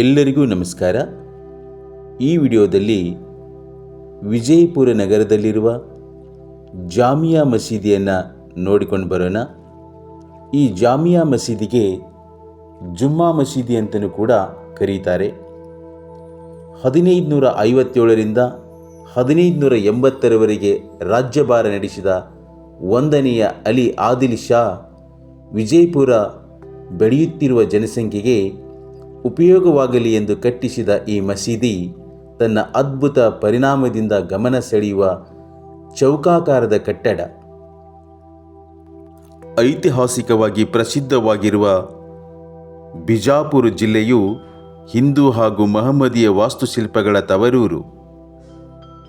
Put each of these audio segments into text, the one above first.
ಎಲ್ಲರಿಗೂ ನಮಸ್ಕಾರ. ಈ ವಿಡಿಯೋದಲ್ಲಿ ವಿಜಯಪುರ ನಗರದಲ್ಲಿರುವ ಜಾಮಿಯಾ ಮಸೀದಿಯನ್ನು ನೋಡಿಕೊಂಡು ಬರೋಣ. ಈ ಜಾಮಿಯಾ ಮಸೀದಿಗೆ ಜುಮ್ಮಾ ಮಸೀದಿ ಅಂತಲೂ ಕೂಡ ಕರೀತಾರೆ. ಹದಿನೈದು ನೂರ ಐವತ್ತೇಳರಿಂದ ಹದಿನೈದು ನೂರ ಎಂಬತ್ತರವರೆಗೆ ರಾಜ್ಯಭಾರ ನಡೆಸಿದ ಒಂದನೆಯ ಅಲಿ ಆದಿಲ್ ಶಾ ವಿಜಯಪುರ ಬೆಳೆಯುತ್ತಿರುವ ಜನಸಂಖ್ಯೆಗೆ ಉಪಯೋಗವಾಗಲಿ ಎಂದು ಕಟ್ಟಿಸಿದ ಈ ಮಸೀದಿ ತನ್ನ ಅದ್ಭುತ ಪರಿಣಾಮದಿಂದ ಗಮನ ಸೆಳೆಯುವ ಚೌಕಾಕಾರದ ಕಟ್ಟಡ. ಐತಿಹಾಸಿಕವಾಗಿ ಪ್ರಸಿದ್ಧವಾಗಿರುವ ಬಿಜಾಪುರ ಜಿಲ್ಲೆಯು ಹಿಂದೂ ಹಾಗೂ ಮಹಮ್ಮದಿಯ ವಾಸ್ತುಶಿಲ್ಪಗಳ ತವರೂರು.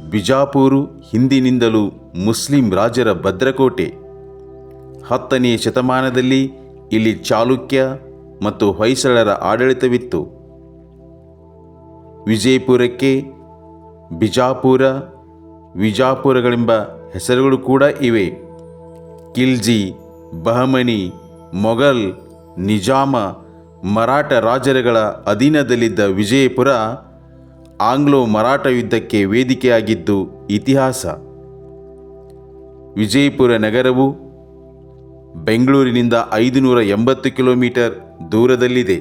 ಬಿಜಾಪುರು ಹಿಂದಿನಿಂದಲೂ ಮುಸ್ಲಿಂ ರಾಜರ ಭದ್ರಕೋಟೆ. ಹತ್ತನೆಯ ಶತಮಾನದಲ್ಲಿ ಇಲ್ಲಿ ಚಾಲುಕ್ಯ ಮತ್ತು ಹೊಯ್ಸಳರ ಆಡಳಿತವಿತ್ತು. ವಿಜಯಪುರಕ್ಕೆ ಬಿಜಾಪುರ, ವಿಜಾಪುರಗಳೆಂಬ ಹೆಸರುಗಳು ಕೂಡ ಇವೆ. ಕಿಲ್ಜಿ, ಬಹಮನಿ, ಮೊಘಲ್, ನಿಜಾಮ, ಮರಾಠ ರಾಜರುಗಳ ಅಧೀನದಲ್ಲಿದ್ದ ವಿಜಯಪುರ ಆಂಗ್ಲೋ ಮರಾಠ ಯುದ್ಧಕ್ಕೆ ವೇದಿಕೆಯಾಗಿದ್ದು ಇತಿಹಾಸ. ವಿಜಯಪುರ ನಗರವು ಬೆಂಗಳೂರಿನಿಂದ ಐದುನೂರ ಎಂಬತ್ತು ಕಿಲೋಮೀಟರ್ ದೂರದಲ್ಲಿದೆ.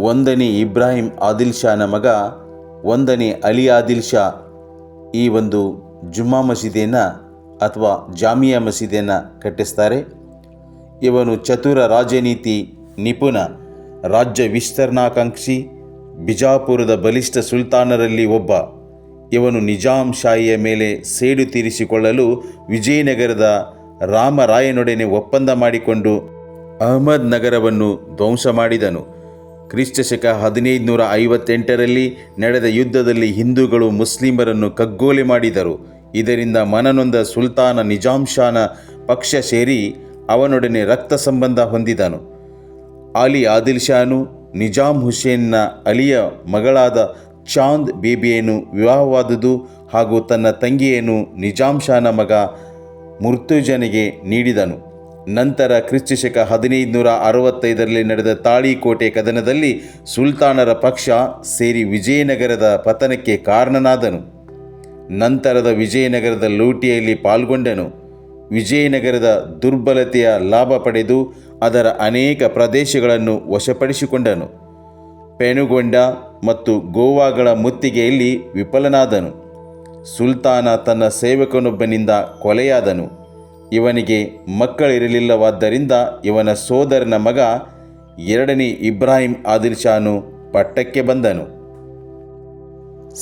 ಒಂದನೇ ಇಬ್ರಾಹಿಂ ಆದಿಲ್ ಶಾನ ಮಗ, ಒಂದನೇ ಅಲಿ ಆದಿಲ್ ಶಾ ಈ ಒಂದು ಜುಮ್ಮಾ ಮಸೀದಿಯನ್ನು ಅಥವಾ ಜಾಮಿಯಾ ಮಸೀದಿಯನ್ನು ಕಟ್ಟಿಸ್ತಾರೆ. ಇವನು ಚತುರ ರಾಜನೀತಿ ನಿಪುಣ, ರಾಜ್ಯ ವಿಸ್ತರಣಾಕಾಂಕ್ಷಿ, ಬಿಜಾಪುರದ ಬಲಿಷ್ಠ ಸುಲ್ತಾನರಲ್ಲಿ ಒಬ್ಬ. ಇವನು ನಿಜಾಂ ಶಾಹಿಯ ಮೇಲೆ ಸೇಡು ತೀರಿಸಿಕೊಳ್ಳಲು ವಿಜಯನಗರದ ರಾಮರಾಯನೊಡನೆ ಒಪ್ಪಂದ ಮಾಡಿಕೊಂಡು ಅಹಮದ್ ನಗರವನ್ನು ಧ್ವಂಸ ಮಾಡಿದನು. ಕ್ರಿಸ್ತಶಕ ಹದಿನೈದು ನೂರ ಐವತ್ತೆಂಟರಲ್ಲಿ ನಡೆದ ಯುದ್ಧದಲ್ಲಿ ಹಿಂದೂಗಳು ಮುಸ್ಲಿಮರನ್ನು ಕಗ್ಗೋಲೆ ಮಾಡಿದರು. ಇದರಿಂದ ಮನನೊಂದ ಸುಲ್ತಾನ ನಿಜಾಂ ಶಾನ ಪಕ್ಷ ಸೇರಿ ಅವನೊಡನೆ ರಕ್ತ ಸಂಬಂಧ ಹೊಂದಿದನು. ಅಲಿ ಆದಿಲ್ ಶಾನು ನಿಜಾಂ ಹುಸೇನ್ನ ಅಲಿಯ ಮಗಳಾದ ಚಾಂದ್ ಬೇಬಿಯನ್ನು ವಿವಾಹವಾದುದು ಹಾಗೂ ತನ್ನ ತಂಗಿಯನ್ನು ನಿಜಾಂ ಶಾನ ಮಗ ಮುರ್ತುಜನಿಗೆ ನೀಡಿದನು. ನಂತರ ಕ್ರಿಸ್ತಶಕ ಹದಿನೈದು ನೂರ ಅರವತ್ತೈದರಲ್ಲಿ ನಡೆದ ತಾಳಿಕೋಟೆ ಕದನದಲ್ಲಿ ಸುಲ್ತಾನರ ಪಕ್ಷ ಸೇರಿ ವಿಜಯನಗರದ ಪತನಕ್ಕೆ ಕಾರಣನಾದನು. ನಂತರದ ವಿಜಯನಗರದ ಲೂಟಿಯಲ್ಲಿ ಪಾಲ್ಗೊಂಡನು. ವಿಜಯನಗರದ ದುರ್ಬಲತೆಯ ಲಾಭ ಪಡೆದು ಅದರ ಅನೇಕ ಪ್ರದೇಶಗಳನ್ನು ವಶಪಡಿಸಿಕೊಂಡನು. ಪೆನುಗೊಂಡ ಮತ್ತು ಗೋವಾಗಳ ಮುತ್ತಿಗೆಯಲ್ಲಿ ವಿಫಲನಾದನು. ಸುಲ್ತಾನ ತನ್ನ ಸೇವಕನೊಬ್ಬನಿಂದ ಕೊಲೆಯಾದನು. ಇವನಿಗೆ ಮಕ್ಕಳಿರಲಿಲ್ಲವಾದ್ದರಿಂದ ಇವನ ಸೋದರನ ಮಗ ಎರಡನೇ ಇಬ್ರಾಹಿಂ ಆದಿಲ್ ಶಾನು ಪಟ್ಟಕ್ಕೆ ಬಂದನು.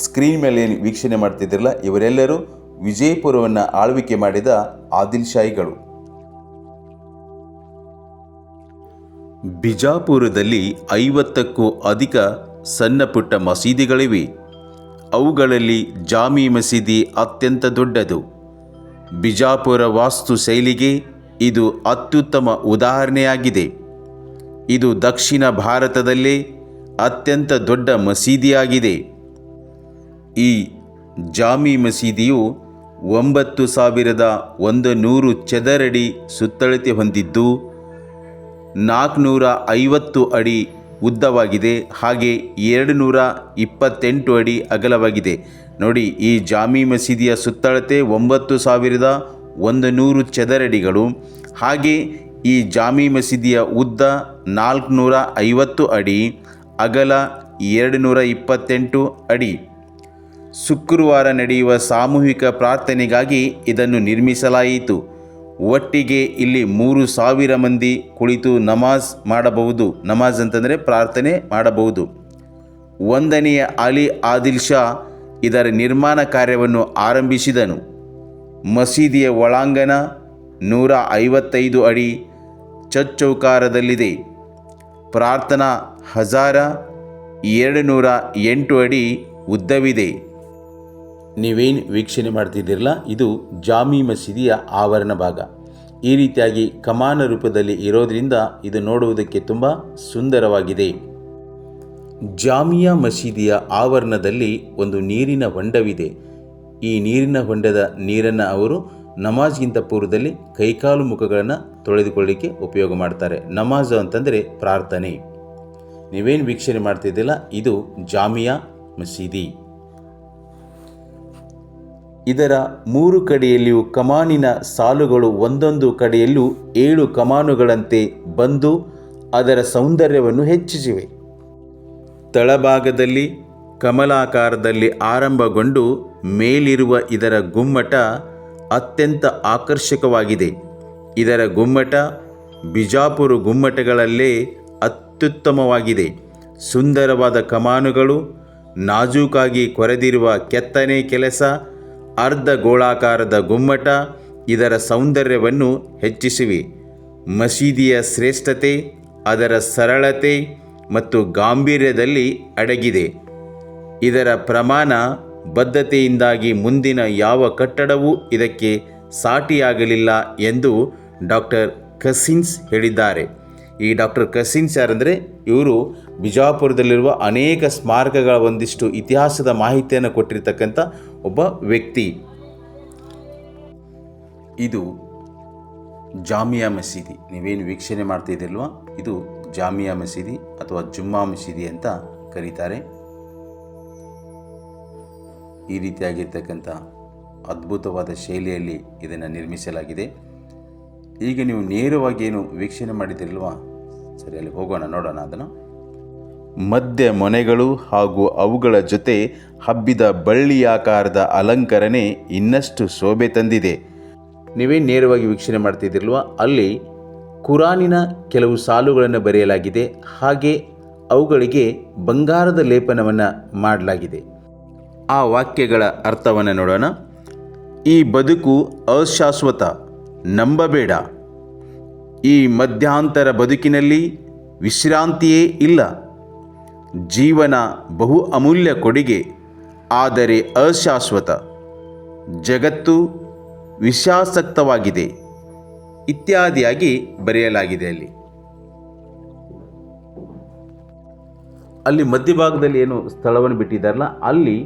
ಸ್ಕ್ರೀನ್ ಮೇಲೆ ವೀಕ್ಷಣೆ ಮಾಡ್ತಿದ್ದಿರಲ್ಲ, ಇವರೆಲ್ಲರೂ ವಿಜಯಪುರವನ್ನು ಆಳ್ವಿಕೆ ಮಾಡಿದ ಆದಿಲ್ ಶಾಹಿಗಳು ಬಿಜಾಪುರದಲ್ಲಿ ಐವತ್ತಕ್ಕೂ ಅಧಿಕ ಸಣ್ಣ ಪುಟ್ಟ ಮಸೀದಿಗಳಿವೆ. ಅವುಗಳಲ್ಲಿ ಜಾಮಿ ಮಸೀದಿ ಅತ್ಯಂತ ದೊಡ್ಡದು. ಬಿಜಾಪುರ ವಾಸ್ತು ಶೈಲಿಗೆ ಇದು ಅತ್ಯುತ್ತಮ ಉದಾಹರಣೆಯಾಗಿದೆ. ಇದು ದಕ್ಷಿಣ ಭಾರತದಲ್ಲೇ ಅತ್ಯಂತ ದೊಡ್ಡ ಮಸೀದಿಯಾಗಿದೆ. ಈ ಜಾಮಿ ಮಸೀದಿಯು ಒಂಬತ್ತು ಸಾವಿರದ ಒಂದು ನೂರು ಚದರಡಿ ಸುತ್ತಳತೆ ಹೊಂದಿದ್ದು, ನಾಲ್ಕುನೂರ ಐವತ್ತು ಅಡಿ ಉದ್ದವಾಗಿದೆ. ಹಾಗೆ ಎರಡು ನೂರ ಇಪ್ಪತ್ತೆಂಟು ಅಡಿ ಅಗಲವಾಗಿದೆ. ನೋಡಿ, ಈ ಜಾಮಿ ಮಸೀದಿಯ ಸುತ್ತಳತೆ ಒಂಬತ್ತು ಸಾವಿರದ ಒಂದು ನೂರು ಚದರಡಿಗಳು. ಹಾಗೆ ಈ ಜಾಮಿ ಮಸೀದಿಯ ಉದ್ದ ನಾಲ್ಕುನೂರ ಐವತ್ತು ಅಡಿ, ಅಗಲ ಎರಡು ನೂರ ಇಪ್ಪತ್ತೆಂಟು ಅಡಿ. ಶುಕ್ರವಾರ ನಡೆಯುವ ಸಾಮೂಹಿಕ ಪ್ರಾರ್ಥನೆಗಾಗಿ ಇದನ್ನು ನಿರ್ಮಿಸಲಾಯಿತು. ಒಟ್ಟಿಗೆ ಇಲ್ಲಿ ಮೂರು ಸಾವಿರ ಮಂದಿ ಕುಳಿತು ನಮಾಜ್ ಮಾಡಬಹುದು. ನಮಾಜ್ ಅಂತಂದರೆ ಪ್ರಾರ್ಥನೆ ಮಾಡಬಹುದು. ಒಂದನೆಯ ಅಲಿ ಆದಿಲ್ ಶಾ ಇದರ ನಿರ್ಮಾಣ ಕಾರ್ಯವನ್ನು ಆರಂಭಿಸಿದನು. ಮಸೀದಿಯ ಒಳಾಂಗಣ ನೂರ ಐವತ್ತೈದು ಅಡಿ ಚಚ್ಚೌಕಾರದಲ್ಲಿದೆ. ಪ್ರಾರ್ಥನಾ ಹಜಾರ ಎರಡು ನೂರ ಎಂಟು ಅಡಿ ಉದ್ದವಿದೆ. ನೀವೇನು ವೀಕ್ಷಣೆ ಮಾಡ್ತಿದ್ದಿರಲ್ಲ, ಇದು ಜಾಮಿ ಮಸೀದಿಯ ಆವರಣ ಭಾಗ. ಈ ರೀತಿಯಾಗಿ ಕಮಾನ ರೂಪದಲ್ಲಿ ಇರೋದ್ರಿಂದ ಇದು ನೋಡುವುದಕ್ಕೆ ತುಂಬ ಸುಂದರವಾಗಿದೆ. ಜಾಮಿಯಾ ಮಸೀದಿಯ ಆವರಣದಲ್ಲಿ ಒಂದು ನೀರಿನ ಹೊಂಡವಿದೆ. ಈ ನೀರಿನ ಹೊಂಡದ ನೀರನ್ನು ಅವರು ನಮಾಜ್ಗಿಂತ ಪೂರ್ವದಲ್ಲಿ ಕೈಕಾಲು ಮುಖಗಳನ್ನು ತೊಳೆದುಕೊಳ್ಳಿಕ್ಕೆ ಉಪಯೋಗ ಮಾಡ್ತಾರೆ. ನಮಾಜ್ ಅಂತಂದರೆ ಪ್ರಾರ್ಥನೆ. ನೀವೇನು ವೀಕ್ಷಣೆ ಮಾಡ್ತಿದ್ದಿಲ್ಲ ಇದು ಜಾಮಿಯಾ ಮಸೀದಿ. ಇದರ ಮೂರು ಕಡೆಯಲ್ಲಿಯೂ ಕಮಾನಿನ ಸಾಲುಗಳು ಒಂದೊಂದು ಕಡೆಯಲ್ಲೂ ಏಳು ಕಮಾನುಗಳಂತೆ ಬಂದು ಅದರ ಸೌಂದರ್ಯವನ್ನು ಹೆಚ್ಚಿಸಿವೆ. ತಳಭಾಗದಲ್ಲಿ ಕಮಲಾಕಾರದಲ್ಲಿ ಆರಂಭಗೊಂಡು ಮೇಲಿರುವ ಇದರ ಗುಮ್ಮಟ ಅತ್ಯಂತ ಆಕರ್ಷಕವಾಗಿದೆ. ಇದರ ಗುಮ್ಮಟ ಬಿಜಾಪುರ ಗುಮ್ಮಟಗಳಲ್ಲೇ ಅತ್ಯುತ್ತಮವಾಗಿದೆ. ಸುಂದರವಾದ ಕಮಾನುಗಳು, ನಾಜೂಕಾಗಿ ಕೊರೆದಿರುವ ಕೆತ್ತನೆ ಕೆಲಸ ಅರ್ಧ ಗೋಳಾಕಾರದ ಗುಮ್ಮಟ, ಇದರ ಸೌಂದರ್ಯವನ್ನು ಹೆಚ್ಚಿಸಿವೆ. ಮಸೀದಿಯ ಶ್ರೇಷ್ಠತೆ, ಅದರ ಸರಳತೆ ಮತ್ತು ಗಾಂಭೀರ್ಯದಲ್ಲಿ ಅಡಗಿದೆ. ಇದರ ಪ್ರಮಾಣ ಬದ್ಧತೆಯಿಂದಾಗಿ ಮುಂದಿನ ಯಾವ ಕಟ್ಟಡವೂ ಇದಕ್ಕೆ ಸಾಟಿಯಾಗಲಿಲ್ಲ ಎಂದು ಡಾಕ್ಟರ್ ಕಸಿನ್ಸ್ ಹೇಳಿದ್ದಾರೆ. ಈ ಡಾಕ್ಟರ್ ಕಸಿನ್ಸ್ ಯಾರಂದರೆ, ಇವರು ಬಿಜಾಪುರದಲ್ಲಿರುವ ಅನೇಕ ಸ್ಮಾರಕಗಳ ಒಂದಿಷ್ಟು ಇತಿಹಾಸದ ಮಾಹಿತಿಯನ್ನು ಕೊಟ್ಟಿರ್ತಕ್ಕಂಥ ಒಬ್ಬ ವ್ಯಕ್ತಿ. ಇದು ಜಾಮಿಯಾ ಮಸೀದಿ. ನೀವೇನು ವೀಕ್ಷಣೆ ಮಾಡ್ತಿದ್ದಿಲ್ವ ಇದು ಜಾಮಿಯಾ ಮಸೀದಿ ಅಥವಾ ಜುಮ್ಮಾ ಮಸೀದಿ ಅಂತ ಕರೀತಾರೆ. ಈ ರೀತಿಯಾಗಿರ್ತಕ್ಕಂಥ ಅದ್ಭುತವಾದ ಶೈಲಿಯಲ್ಲಿ ಇದನ್ನು ನಿರ್ಮಿಸಲಾಗಿದೆ. ಈಗ ನೀವು ನೇರವಾಗಿ ಏನು ವೀಕ್ಷಣೆ ಮಾಡಿದಿರಲ್ವಾ ಸರಿ, ಅಲ್ಲಿ ಹೋಗೋಣ, ನೋಡೋಣ ಅದನ್ನು. ಮಧ್ಯ ಮೊನೆಗಳು ಹಾಗೂ ಅವುಗಳ ಜೊತೆ ಹಬ್ಬಿದ ಬಳ್ಳಿಯಾಕಾರದ ಅಲಂಕರಣೆ ಇನ್ನಷ್ಟು ಶೋಭೆ ತಂದಿದೆ. ನೀವೇ ನೇರವಾಗಿ ವೀಕ್ಷಣೆ ಮಾಡ್ತಿದ್ದಿರಲ್ವ? ಅಲ್ಲಿ ಕುರಾನಿನ ಕೆಲವು ಸಾಲುಗಳನ್ನು ಬರೆಯಲಾಗಿದೆ. ಹಾಗೆ ಅವುಗಳಿಗೆ ಬಂಗಾರದ ಲೇಪನವನ್ನು ಮಾಡಲಾಗಿದೆ. ಆ ವಾಕ್ಯಗಳ ಅರ್ಥವನ್ನು ನೋಡೋಣ. ಈ ಬದುಕು ಅಶಾಶ್ವತ, ನಂಬಬೇಡ. ಈ ಮಧ್ಯಾಂತರ ಬದುಕಿನಲ್ಲಿ ವಿಶ್ರಾಂತಿಯೇ ಇಲ್ಲ. ಜೀವನ ಬಹು ಅಮೂಲ್ಯ ಕೊಡುಗೆ, ಆದರೆ ಅಶಾಶ್ವತ. ಜಗತ್ತು ವಿಷಾಸಕ್ತವಾಗಿದೆ. ಇತ್ಯಾದಿಯಾಗಿ ಬರೆಯಲಾಗಿದೆ ಅಲ್ಲಿ. ಅಲ್ಲಿ ಮಧ್ಯಭಾಗದಲ್ಲಿ ಏನು ಸ್ಥಳವನ್ನು ಬಿಟ್ಟಿದ್ದಾರಲ್ಲ, ಅಲ್ಲಿ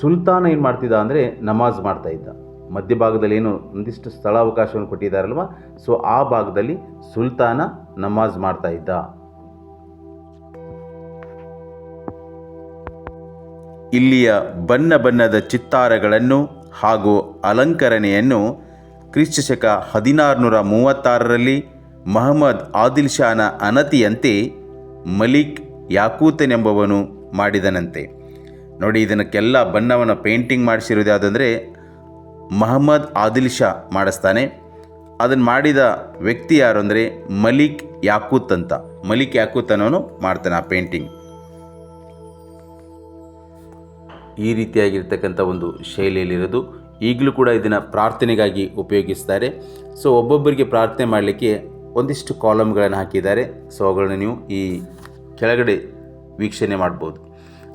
ಸುಲ್ತಾನ ಏನು ಮಾಡ್ತಿದ್ದ ಅಂದರೆ ನಮಾಜ್ ಮಾಡ್ತಾ ಇದ್ದ. ಮಧ್ಯಭಾಗದಲ್ಲಿ ಏನು ಒಂದಿಷ್ಟು ಸ್ಥಳಾವಕಾಶವನ್ನು ಕೊಟ್ಟಿದ್ದಾರಲ್ವ, ಸೊ ಆ ಭಾಗದಲ್ಲಿ ಸುಲ್ತಾನ ನಮಾಜ್ ಮಾಡ್ತಾ ಇದ್ದ. ಇಲ್ಲಿಯ ಬಣ್ಣ ಬಣ್ಣದ ಚಿತ್ತಾರಗಳನ್ನು ಹಾಗೂ ಅಲಂಕರಣೆಯನ್ನು ಕ್ರಿಸ್ತಶಕ ಹದಿನಾರುನೂರ ಮೂವತ್ತಾರರಲ್ಲಿ ಮಹಮ್ಮದ್ ಆದಿಲ್ ಶಾನ ಅನತಿಯಂತೆ ಮಲಿಕ್ ಯಾಕೂತನೆಂಬವನು ಮಾಡಿದನಂತೆ. ನೋಡಿ ಇದನ್ನಕ್ಕೆಲ್ಲ ಬಣ್ಣವನ್ನು ಪೇಂಟಿಂಗ್ ಮಾಡಿಸಿರೋದು ಯಾವುದಂದರೆ ಮಹಮ್ಮದ್ ಆದಿಲ್ ಶಾ ಮಾಡಿಸ್ತಾನೆ. ಅದನ್ನು ಮಾಡಿದ ವ್ಯಕ್ತಿ ಯಾರು ಅಂದರೆ ಮಲಿಕ್ ಯಾಕೂತ್ ಅಂತ. ಮಲಿಕ್ ಯಾಕೂತ್ ಅನ್ನೋನು ಮಾಡ್ತಾನೆ ಆ ಪೇಂಟಿಂಗ್. ಈ ರೀತಿಯಾಗಿರ್ತಕ್ಕಂಥ ಒಂದು ಶೈಲಿಯಲ್ಲಿರೋದು. ಈಗಲೂ ಕೂಡ ಇದನ್ನು ಪ್ರಾರ್ಥನೆಗಾಗಿ ಉಪಯೋಗಿಸ್ತಾರೆ. ಸೊ ಒಬ್ಬೊಬ್ಬರಿಗೆ ಪ್ರಾರ್ಥನೆ ಮಾಡಲಿಕ್ಕೆ ಒಂದಿಷ್ಟು ಕಾಲಮ್ಗಳನ್ನು ಹಾಕಿದ್ದಾರೆ. ಸೊ ಅವುಗಳನ್ನ ನೀವು ಈ ಕೆಳಗಡೆ ವೀಕ್ಷಣೆ ಮಾಡ್ಬೋದು.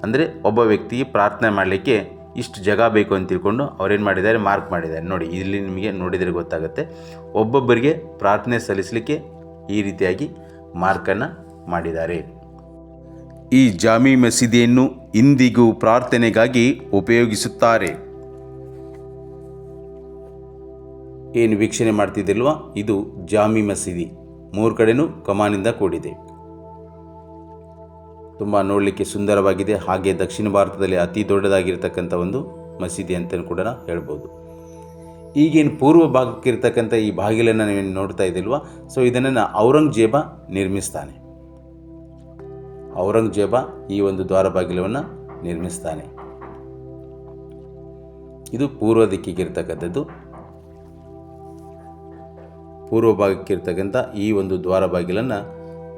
ಅಂದರೆ ಒಬ್ಬ ವ್ಯಕ್ತಿಗೆ ಪ್ರಾರ್ಥನೆ ಮಾಡಲಿಕ್ಕೆ ಇಷ್ಟು ಜಾಗ ಬೇಕು ಅಂತ ತಿಳ್ಕೊಂಡು ಅವ್ರೇನು ಮಾಡಿದ್ದಾರೆ? ಮಾರ್ಕ್ ಮಾಡಿದ್ದಾರೆ. ನೋಡಿ, ಇಲ್ಲಿ ನಿಮಗೆ ನೋಡಿದರೆ ಗೊತ್ತಾಗುತ್ತೆ. ಒಬ್ಬೊಬ್ಬರಿಗೆ ಪ್ರಾರ್ಥನೆ ಸಲ್ಲಿಸಲಿಕ್ಕೆ ಈ ರೀತಿಯಾಗಿ ಮಾರ್ಕನ್ನು ಮಾಡಿದ್ದಾರೆ. ಈ ಜಾಮಿ ಮಸೀದಿಯನ್ನು ಇಂದಿಗೂ ಪ್ರಾರ್ಥನೆಗಾಗಿ ಉಪಯೋಗಿಸುತ್ತಾರೆ. ಏನು ವೀಕ್ಷಣೆ ಮಾಡ್ತಿದ್ದಿಲ್ವಾ ಇದು ಜಾಮಿ ಮಸೀದಿ. ಮೂರು ಕಡೆನೂ ಕಮಾನಿಂದ ಕೂಡಿದೆ. ತುಂಬ ನೋಡಲಿಕ್ಕೆ ಸುಂದರವಾಗಿದೆ. ಹಾಗೆ ದಕ್ಷಿಣ ಭಾರತದಲ್ಲಿ ಅತಿ ದೊಡ್ಡದಾಗಿರ್ತಕ್ಕಂಥ ಒಂದು ಮಸೀದಿ ಅಂತಲೂ ಕೂಡ ಹೇಳ್ಬೋದು. ಈಗೇನು ಪೂರ್ವ ಭಾಗಕ್ಕಿರ್ತಕ್ಕಂಥ ಈ ಬಾಗಿಲನ್ನು ನೀವು ನೋಡ್ತಾ ಇದ್ದಿಲ್ವಾ ಸೊ ಇದನ್ನು ಔರಂಗಜೇಬ ನಿರ್ಮಿಸ್ತಾನೆ. ಔರಂಗಜೇಬ ಈ ಒಂದು ದ್ವಾರ ಬಾಗಿಲವನ್ನು ನಿರ್ಮಿಸ್ತಾನೆ. ಇದು ಪೂರ್ವ ದಿಕ್ಕಿಗಿರ್ತಕ್ಕಂಥದ್ದು. ಪೂರ್ವ ಭಾಗಕ್ಕಿರ್ತಕ್ಕಂಥ ಈ ಒಂದು ದ್ವಾರ ಬಾಗಿಲನ್ನು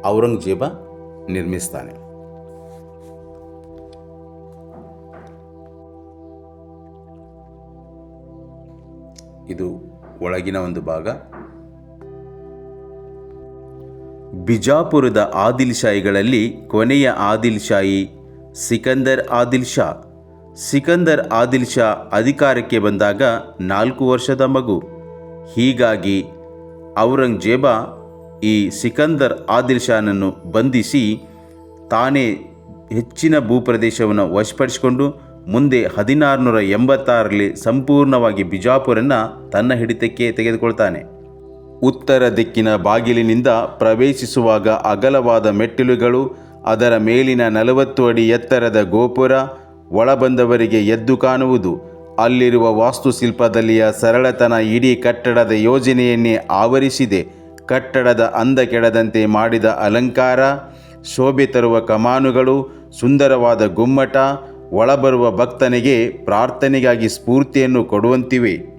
ಔರಂಗಜೇಬ ನಿರ್ಮಿಸ್ತಾನೆ. ಇದು ಒಳಗಿನ ಒಂದು ಭಾಗ. ಬಿಜಾಪುರದ ಆದಿಲ್ ಶಾಹಿಗಳಲ್ಲಿ ಕೊನೆಯ ಆದಿಲ್ ಶಾಹಿ ಸಿಕಂದರ್ ಆದಿಲ್ ಶಾ ಸಿಕಂದರ್ ಆದಿಲ್ ಶಾ ಅಧಿಕಾರಕ್ಕೆ ಬಂದಾಗ ನಾಲ್ಕು ವರ್ಷದ ಮಗು. ಹೀಗಾಗಿ ಔರಂಗಜೇಬ ಈ ಸಿಕಂದರ್ ಆದಿಲ್ ಶಾನನ್ನು ಬಂಧಿಸಿ ತಾನೇ ಹೆಚ್ಚಿನ ಭೂಪ್ರದೇಶವನ್ನು ವಶಪಡಿಸಿಕೊಂಡು ಮುಂದೆ ಹದಿನಾರುನೂರ ಎಂಬತ್ತಾರರಲ್ಲಿ ಸಂಪೂರ್ಣವಾಗಿ ಬಿಜಾಪುರನ್ನು ತನ್ನ ಹಿಡಿತಕ್ಕೆ ತೆಗೆದುಕೊಳ್ತಾನೆ. ಉತ್ತರ ದಿಕ್ಕಿನ ಬಾಗಿಲಿನಿಂದ ಪ್ರವೇಶಿಸುವಾಗ ಅಗಲವಾದ ಮೆಟ್ಟಿಲುಗಳು, ಅದರ ಮೇಲಿನ ನಲವತ್ತು ಅಡಿ ಎತ್ತರದ ಗೋಪುರ, ಒಳಬಂದವರಿಗೆ ಎದ್ದು ಕಾಣುವುದು. ಅಲ್ಲಿರುವ ವಾಸ್ತುಶಿಲ್ಪದಲ್ಲಿಯ ಸರಳತನ ಇಡೀ ಕಟ್ಟಡದ ಯೋಜನೆಯನ್ನೇ ಆವರಿಸಿದೆ. ಕಟ್ಟಡದ ಅಂದ ಕೆಡದಂತೆ ಮಾಡಿದ ಅಲಂಕಾರ, ಶೋಭೆ ತರುವ ಕಮಾನುಗಳು, ಸುಂದರವಾದ ಗುಮ್ಮಟ, ಒಳಬರುವ ಭಕ್ತನಿಗೆ ಪ್ರಾರ್ಥನೆಗಾಗಿ ಸ್ಫೂರ್ತಿಯನ್ನು ಕೊಡುವಂತಿವೆ.